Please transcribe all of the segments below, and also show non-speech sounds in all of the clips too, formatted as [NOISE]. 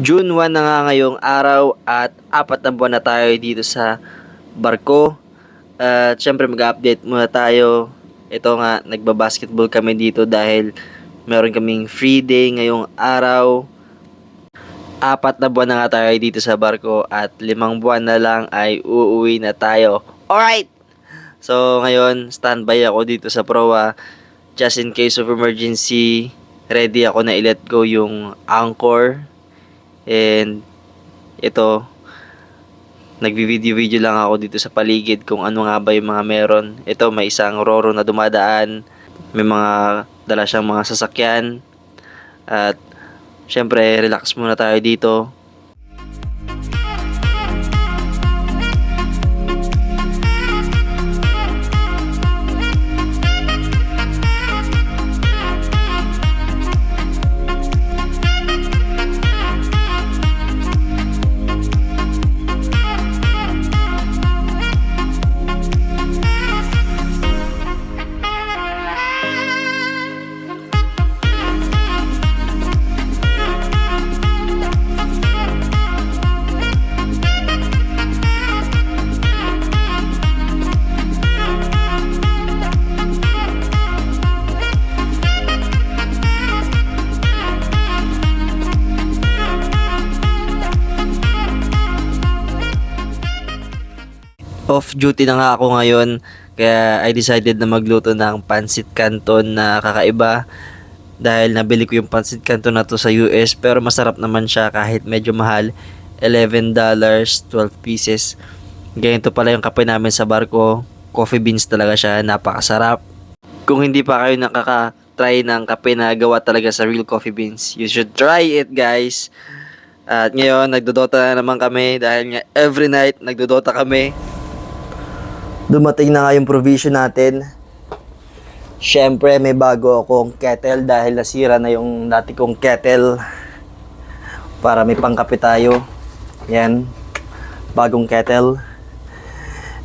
June 1 na nga ngayong araw at apat na buwan na tayo dito sa barko. At syempre mag-update muna tayo. Ito nga, nagbabasketball kami dito dahil meron kaming free day ngayong araw. Apat na buwan na nga tayo dito sa barko at limang buwan na lang ay uuwi na tayo. Alright! So ngayon, standby ako dito sa proa. Just in case of emergency, ready ako na i-let go yung anchor And ito, nagvi-video-video lang ako dito sa paligid kung ano nga ba yung mga meron. Ito, may isang roro na dumadaan. May mga dala siyang mga sasakyan. At syempre, relax muna tayo dito. Off duty na nga ako ngayon. Kaya I decided na magluto ng pancit canton na kakaiba. Dahil nabili ko yung pancit canton na to sa US pero masarap naman siya kahit medyo mahal. $11 12 pieces. Ganito pala yung kape namin sa barko. Coffee beans talaga siya napakasarap. Kung hindi pa kayo nakaka-try ng kape na gawa talaga sa real coffee beans you should try it guys. At ngayon nagdodota na naman kami dahil nga every night nagdodota kami dumating na nga yung provision natin. Siyempre, may bago akong kettle dahil nasira na yung dati kong kettle. Para may pangkape tayo. Yan. Bagong kettle.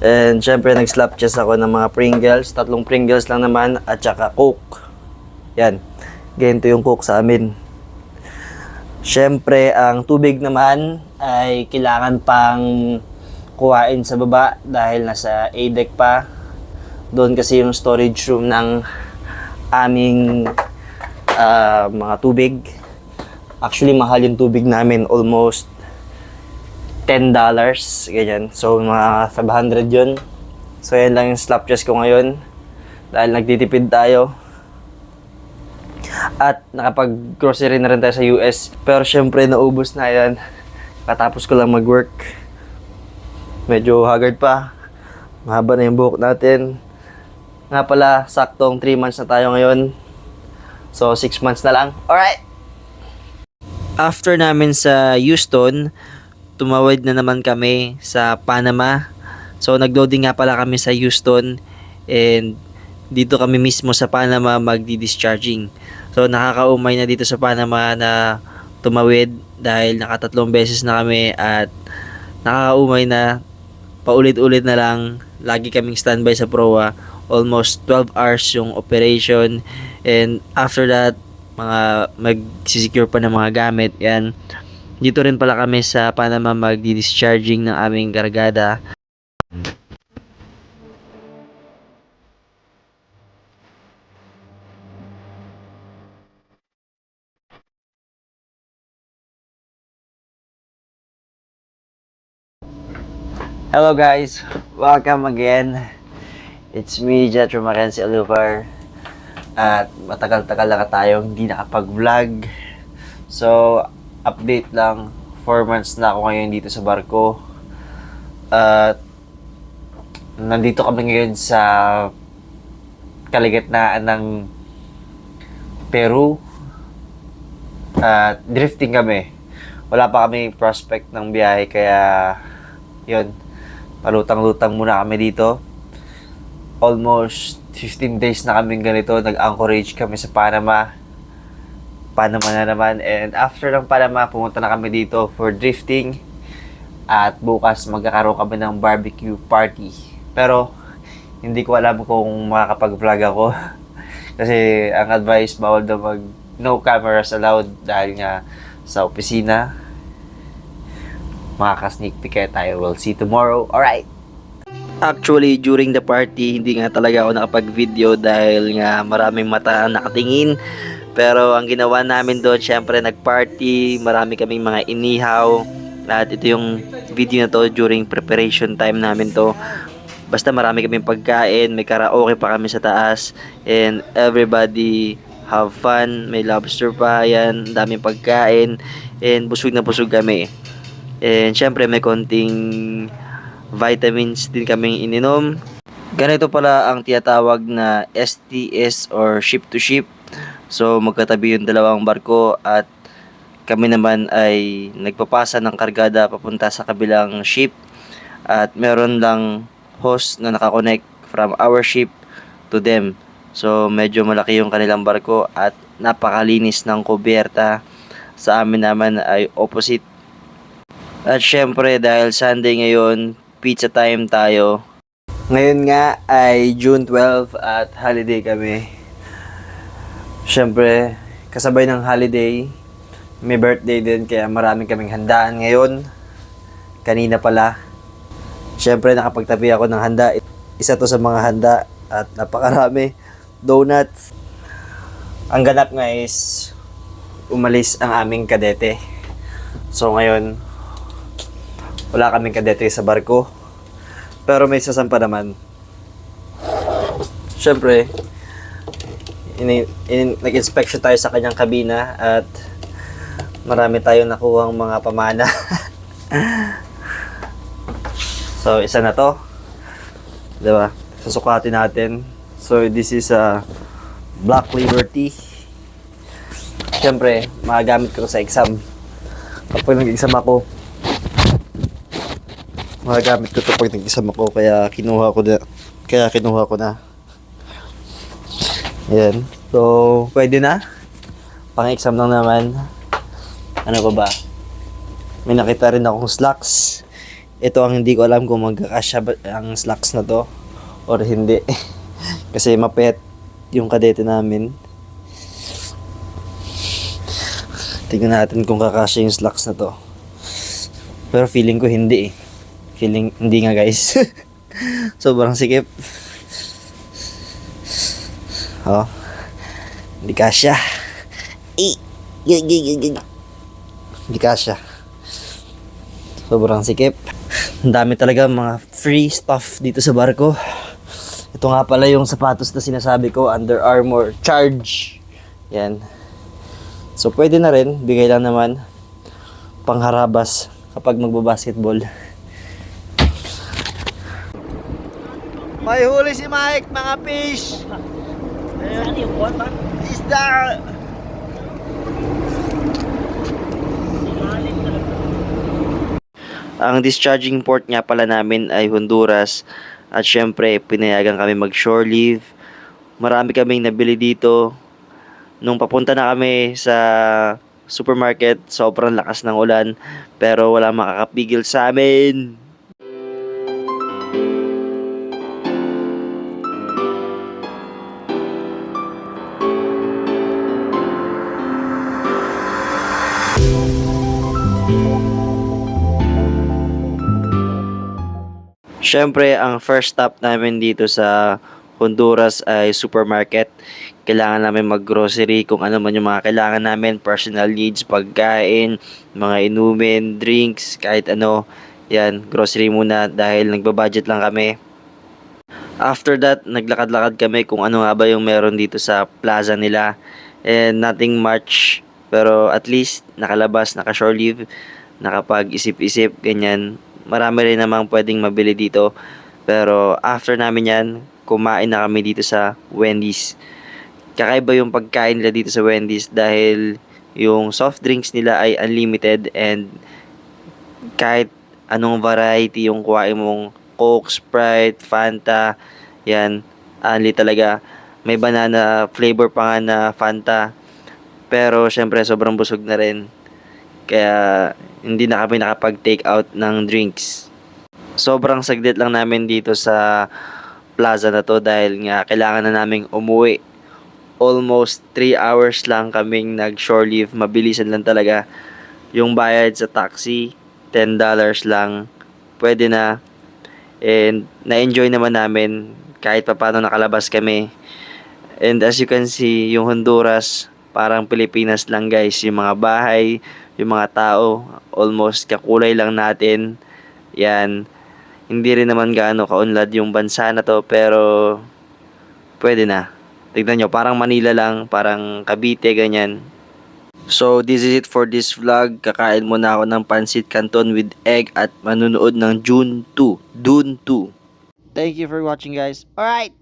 And syempre, nag-slap chest ako ng mga Pringles. Tatlong Pringles lang naman at saka Coke. Yan. Ganito yung Coke sa amin. Siyempre, ang tubig naman ay kailangan pang kuhain sa baba dahil nasa A-deck pa. Doon kasi yung storage room ng aming ah, mga tubig. Actually, mahal yung tubig namin. Almost $10. Ganyan. So, mga 500 yun. So, yan lang yung slap chest ko ngayon. Dahil nagtitipid tayo. At nakapag-grocery na rin tayo sa US. Pero syempre, naubos na yan. Katapos ko lang mag-work medyo haggard pa. Mahaba na yung buhok natin. Nga pala, saktong 3 months na tayo ngayon. So, 6 months na lang. Alright! After namin sa Houston, tumawid na naman kami sa Panama. So, nagloading nga pala kami sa Houston and dito kami mismo sa Panama magdi-discharging. So, nakakaumay na dito sa Panama na tumawid dahil nakatatlong beses na kami at nakakaumay na paulit-ulit na lang. Lagi kaming standby sa proa. Almost 12 hours yung operation. And after that mga mag-secure pa ng mga gamit. Yan. Dito rin pala kami sa Panama magdi-discharging ng aming kargada Hello guys, welcome again. It's me, Jetro Marenzi Aluvar. At matagal-tagal na tayong hindi nakapag-vlog. So, update lang. 4 months na ako ngayon dito sa barko. At nandito kami ngayon sa kaligitnaan ng Peru. At drifting kami. Wala pa kami prospect ng biyahe kaya yun, palutang-lutang muna kami dito. Almost 15 days na kaming ganito, nag-anchorage kami sa Panama. Panama na naman. And after ng Panama, pumunta na kami dito for drifting. At bukas magkakaroon kami ng barbecue party. Pero, hindi ko alam kung makakapag-vlog ako. [LAUGHS] Kasi ang advice, bawal daw mag no cameras allowed dahil nga sa opisina makaka-sneak peek kaya tayo. We'll see tomorrow. Alright! Actually, during the party, hindi nga talaga ako nakapag-video dahil nga maraming mata ang nakatingin. Pero ang ginawa namin doon, syempre nag-party, marami kaming mga inihaw. At ito yung video na to during preparation time namin to. Basta marami kaming pagkain, may karaoke pa kami sa taas. And everybody have fun, may lobster pa, yan, daming pagkain. And busog na busog kami. And syempre may konting vitamins din kaming ininom. Ganito pala ang tinatawag na STS or ship to ship. So magkatabi yung dalawang barko at kami naman ay nagpapasa ng kargada papunta sa kabilang ship at meron lang host na nakakonect from our ship to them. So medyo malaki yung kanilang barko at napakalinis ng kubyerta. Sa amin naman ay opposite. At syempre dahil Sunday ngayon, pizza time tayo. Ngayon nga ay June 12 at holiday kami. Syempre, kasabay ng holiday, may birthday din kaya marami kaming handaan ngayon. Kanina pala. Syempre, nakapagtabi ako ng handa. Isa to sa mga handa at napakarami. Donuts. Ang ganap nga is umalis ang aming kadete. So ngayon, wala kaming kadete sa barko. Pero may sasampa naman. Siyempre, ini, in, nag-inspection tayo sa kanyang kabina at marami tayong nakuhang mga pamana. [LAUGHS] so, isa na to. Diba? Susukatin natin. So, this is a Black Liberty. Siyempre, magagamit ko sa exam. Kapag nag-exam ako, magagamit ko to pag nag-exam ako kaya kinuha ko na kaya kinuha ko na Ayan. So, pwede na. Pang-exam lang naman. Ano pa ba? May nakita rin akong slacks. Ito ang hindi ko alam kung magkakasya ang slacks na to or hindi. [LAUGHS] Kasi mapet yung kadete namin. Tingnan natin kung kakasya yung slacks na to. Pero feeling ko hindi eh. Feeling hindi nga guys. [LAUGHS] Sobrang sikip. Oh. Hindi kasya. Eh. Hindi kasya. Sobrang sikip. Ang dami talaga mga free stuff dito sa barko. Ito nga pala yung sapatos na sinasabi ko, Under Armour Charge. Yan. So pwede na rin, bigay lang naman pangharabas kapag magbabasketball. May huli si Mike, mga fish! Saan yung buwan ba? Isda! Ang discharging port nga pala namin ay Honduras at syempre pinayagan kami mag shore leave. Marami kaming nabili dito. Nung papunta na kami sa supermarket, sobrang lakas ng ulan pero wala makakapigil sa amin. Siyempre, ang first stop namin dito sa Honduras ay supermarket. Kailangan namin mag-grocery kung ano man yung mga kailangan namin, personal needs, pagkain, mga inumin, drinks, kahit ano. Yan, grocery muna dahil nagbabudget lang kami. After that, naglakad-lakad kami kung ano nga ba yung meron dito sa plaza nila. And nothing much. Pero at least nakalabas, naka-shore leave, nakapag-isip-isip, ganyan. Marami rin namang pwedeng mabili dito. Pero after namin yan, kumain na kami dito sa Wendy's. Kakaiba yung pagkain nila dito sa Wendy's dahil yung soft drinks nila ay unlimited and kahit anong variety yung kuhain mong Coke, Sprite, Fanta, yan, only talaga. May banana flavor pa nga na Fanta. Pero syempre sobrang busog na rin. Kaya hindi na kami nakapag-take out ng drinks. Sobrang saglit lang namin dito sa plaza na to dahil nga kailangan na naming umuwi. Almost 3 hours lang kaming nag-shore leave. Mabilisan lang talaga. Yung bayad sa taxi, $10 lang. Pwede na. And na-enjoy naman namin kahit paano nakalabas kami. And as you can see, yung Honduras, parang Pilipinas lang guys. Yung mga bahay, yung mga tao, almost kakulay lang natin. Yan. Hindi rin naman gaano kaunlad yung bansa na to, pero pwede na. Tignan nyo, parang Manila lang, parang Cavite, ganyan. So, this is it for this vlog. Kakain muna ako ng pancit canton with egg at manunood ng June 2. Dune 2. Thank you for watching guys. Alright!